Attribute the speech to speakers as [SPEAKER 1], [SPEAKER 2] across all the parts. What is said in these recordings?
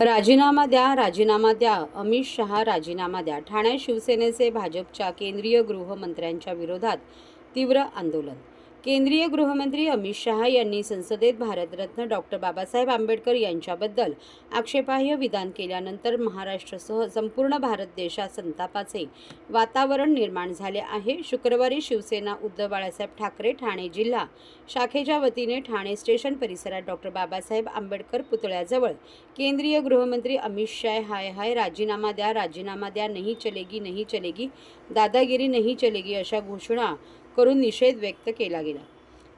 [SPEAKER 1] राजीनामा द्या राजीनामा द्या. अमित शहा राजीनामा द्या. ठाणे शिवसेनेचे भाजपच्या केंद्रीय गृहमंत्र्यांच्या विरोधात तीव्र आंदोलन. केंद्रीय गृहमंत्री अमित शहा यांनी संसदेत भारतरत्न डॉक्टर बाबासाहेब आंबेडकर यांच्याबद्दल आक्षेपार्ह विधान केल्यानंतर महाराष्ट्रासह संपूर्ण भारत देशात संतापाचे वातावरण निर्माण झाले आहे. शुक्रवारी शिवसेना उद्धव बाळासाहेब ठाकरे ठाणे जिल्हा शाखेच्या वतीने ठाणे स्टेशन परिसरात डॉक्टर बाबासाहेब आंबेडकर पुतळ्याजवळ केंद्रीय गृहमंत्री अमित शाह हाय हाय राजीनामा द्या राजीनामा द्या नहीं चलेगी नहीं चलेगी दादागिरी नहीं चलेगी अशा घोषणा करून निषेध व्यक्त केला गेला.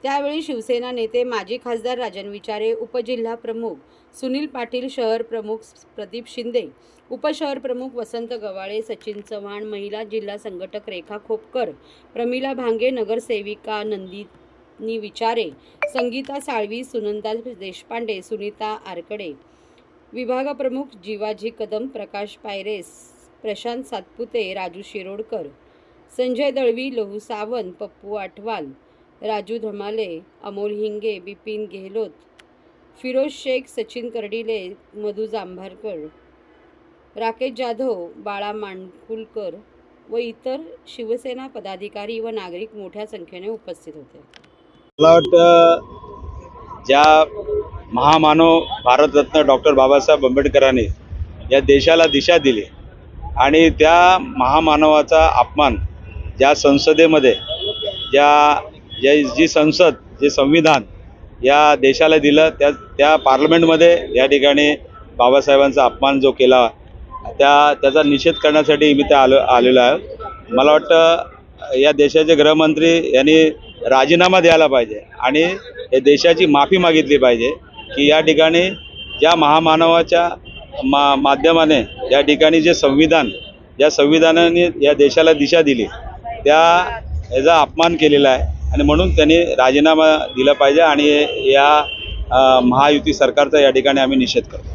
[SPEAKER 1] त्यावेळी शिवसेना नेते माजी खासदार राजन विचारे उपजिल्हा प्रमुख सुनील पाटील शहर प्रमुख प्रदीप शिंदे उपशहर प्रमुख वसंत गवाळे सचिन चव्हाण महिला जिल्हा संघटक रेखा खोपकर प्रमिला भांगे नगरसेविका नंदिनी विचारे संगीता साळवी सुनंदा देशपांडे सुनीता आरकडे विभागप्रमुख जीवाजी कदम प्रकाश पायरेस प्रशांत सातपुते राजू शिरोडकर संजय दळवी लहू सावंत पप्पू आठवाल राजू धमाले अमोल हिंगे बिपिन गेहलोत फिरोज शेख सचिन कर्डिले मधू जांभारकर राकेश जाधव बाळा मांडकुलकर व इतर शिवसेना पदाधिकारी व नागरिक मोठ्या संख्येने उपस्थित होते.
[SPEAKER 2] मला वाटतं ज्या महामानव भारतरत्न डॉक्टर बाबासाहेब आंबेडकरांनी या देशाला दिशा दिली आणि त्या महामानवाचा अपमान ज्या संसदेमध्ये ज्या ज्या जी संसद जे संविधान या देशाला दिलं त्या त्या पार्लमेंटमध्ये या ठिकाणी बाबासाहेबांचा अपमान जो केला त्या त्याचा निषेध करण्यासाठी मी ते आलो आलेलो आहे. मला वाटतं या देशाचे गृहमंत्री यांनी राजीनामा द्यायला पाहिजे आणि या देशाची माफी मागितली पाहिजे की या ठिकाणी ज्या महामानवाच्या मा माध्यमाने या ठिकाणी जे संविधान ज्या संविधानाने या देशाला दिशा दिली त्या याचा अपमान केलेला आहे. आणि म्हणून त्यांनी राजीनामा दिला पाहिजे आणि या महायुती सरकारचा या ठिकाणी आम्ही निषेध करतो.